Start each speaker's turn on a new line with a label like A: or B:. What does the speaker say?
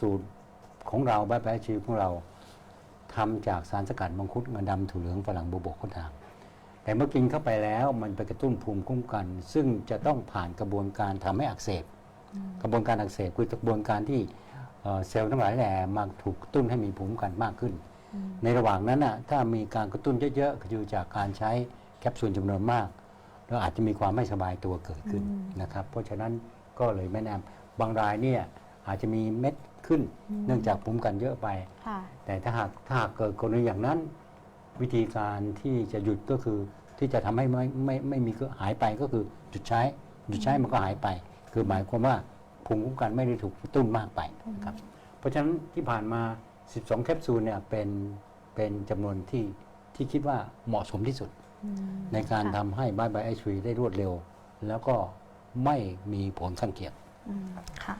A: สูตรของเราแบบแปชีของเราทำจากสารสกัดมังคุดงาดำถั่วเหลืองฝรั่งบวบกก็ตามแต่เมื่อกินเข้าไปแล้วมันไปกระตุ้นภูมิคุ้มกัน ซึ่งจะต้องผ่านกระบวนการทำให้อักเสบ กระบวนการอักเสบคือกระบวนการที่เอ่อเซลล์ทั้งหลายแหล่มาถูกกระตุ้นให้มีภูมิคุ้มกันมากขึ้น ในระหว่างนั้นน่ะถ้ามีการกระตุ้นเยอะๆคือจากการใช้แคปซูลจำนวนมากเราอาจจะมีความไม่สบายตัวเกิดขึ้นนะครับ เพราะฉะนั้นก็เลยไม่แนะนำบางรายเนี่ยอาจจะมีเม็ด ขึ้น เนื่องจากภูมิคุ้มกันเยอะไป
B: ค่ะ
A: แต่ถ้าหากถ้าหากเกิดกรณีอย่างนั้น วิธีการที่จะหยุดก็คือที่จะทำให้ไม่ไม่ไม่มีก็หายไปก็คือหยุดใช้หยุดใช้มันก็หายไป คือหมายความว่าภูมิคุ้มกันไม่ได้ถูกกระตุ้นมากไปนะครับเพราะฉะนั้นที่ผ่านมา 12 แคปซูลเนี่ยเป็นเป็นจำนวนที่ที่คิดว่าเหมาะสมที่สุด ในการทำให้บ้านใบไอชีได้รวดเร็ว แล้วก็ไม่มีผลข้างเคียง
B: อืมค่ะ